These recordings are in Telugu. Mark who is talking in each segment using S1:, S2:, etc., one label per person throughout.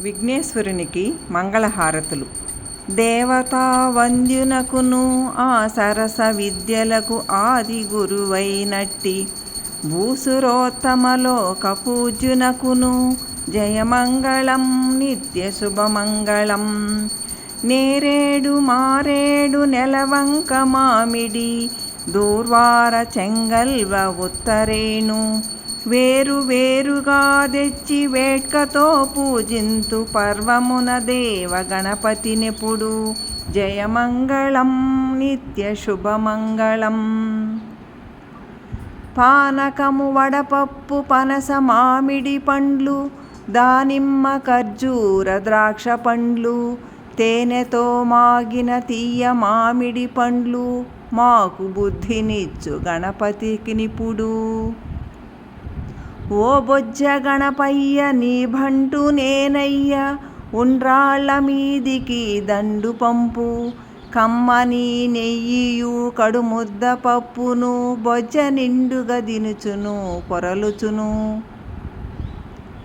S1: విఘ్నేశ్వరునికి మంగళహారతులు. దేవతా వంద్యునకును ఆ సరస విద్యలకు ఆది గురువైనట్టి భూసురోత్తమలోక పూజ్యునకును జయమంగళం నిత్య శుభమంగళం నేరేడు మారేడు నెలవంక మామిడి దూర్వార చెంగల్వ ఉత్తరేణు వేరు వేరుగా తెచ్చి వేట్కతో పూజింతు పర్వమున దేవ గణపతినిపుడు. జయమంగళం నిత్య శుభమంగళం. పానకము వడపప్పు పనస మామిడి పండ్లు దానిమ్మ ఖర్జూర ద్రాక్ష పండ్లు తేనెతో మాగిన తీయ మామిడి పండ్లు మాకు బుద్ధినిచ్చు గణపతికి నిపుడు ఓ బొజ్జ గణపయ్య నీభంటు నేనయ్య. ఉండ్రాళ్ళ మీదికి దండు పంపు కమ్మని నెయ్యియు కడుముద్ద పప్పును బొజ్జ నిండుగా దినుచును కొరలుచును.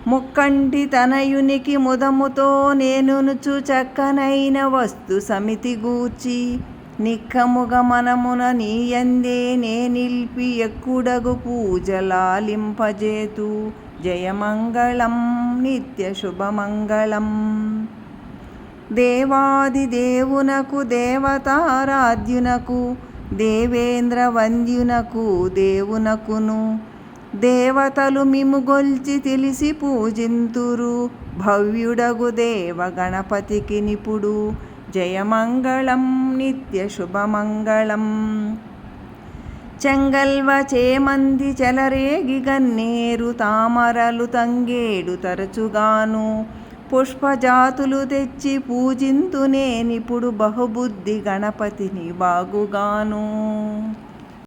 S1: ముక్కంటి తనయునికి ముదముతో నేనునుచు చక్కనైన వస్తు సమితి గూచి నిక్కముగ మనమున నీయందే నే నిల్పి ఎక్కుడగు పూజలాలింపజేతు. జయమంగళం నిత్య శుభమంగళం. దేవాది దేవునకు దేవతారాధ్యునకు దేవేంద్ర వంద్యునకు దేవునకును. దేవతలు మిముగొల్చి తెలిసి పూజింతురు. భవ్యుడగు దేవ గణపతికి నిపుడు. జయమంగళం నిత్యశుభమంగళం చెంగల్వ చేమంది చెలరేగి గన్నేరు తామరలు తంగేడు తరచుగాను. పుష్పజాతులు తెచ్చి పూజింతు నేనిప్పుడు బహుబుద్ధి గణపతిని బాగుగాను.